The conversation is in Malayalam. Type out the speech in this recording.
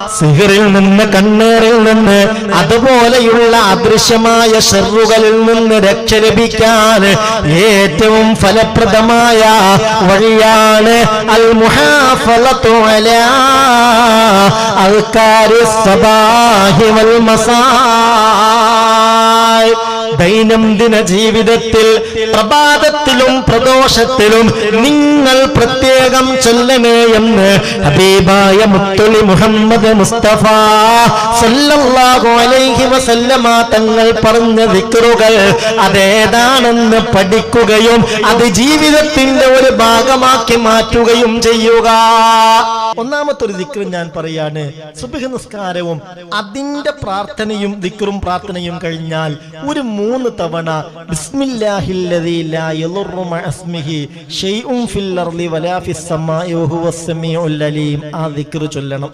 സിഹറിൽ നിന്ന് കണ്ണേറിൽ നിന്ന് അതുപോലെയുള്ള അദൃശ്യമായ ഷെറുകളിൽ നിന്ന് രക്ഷ ലഭിക്കാൻ ഏറ്റവും ഫലപ്രദമായ വഴിയാണ് അൽ മുഹാഫലത്തു അലാ അൽക്കാരി സബാഹി വൽ മസായ്. ദൈനംദിന ജീവിതത്തിൽ പ്രഭാതത്തിലും പ്രദോഷത്തിലും നിങ്ങൾ പ്രത്യേകം ചൊല്ലണേ എന്ന് ഹബീബായ മുത്തുളി മുഹമ്മദ് മുസ്തഫ. സല്ലല്ലാഹു അലൈഹി വസല്ലമ തങ്ങൾ പറഞ്ഞ ദിക്റുകൾ അതേതാണെന്ന് പഠിക്കുകയും അത് ജീവിതത്തിന്റെ ഒരു ഭാഗമാക്കി മാറ്റുകയും ചെയ്യുക. ഒന്നാമത്തെ ഒരു ദിക്റ് ഞാൻ പറയാണ് സുബഹ് നിസ്കാരവും അതിന്റെ പ്രാർത്ഥനയും ദിക്റും പ്രാർത്ഥനയും കഴിഞ്ഞാൽ ഒരു മൂന്ന് തവണ ബിസ്മില്ലാഹില്ലദീ ലാ അസ്മിഹി മഅസ്മിഹി ഷൈഉൻ ഫിൽ അർളി വലാ ഫിസ് സമാഇ അലീം ആ ദിക്റ് ചൊല്ലണം.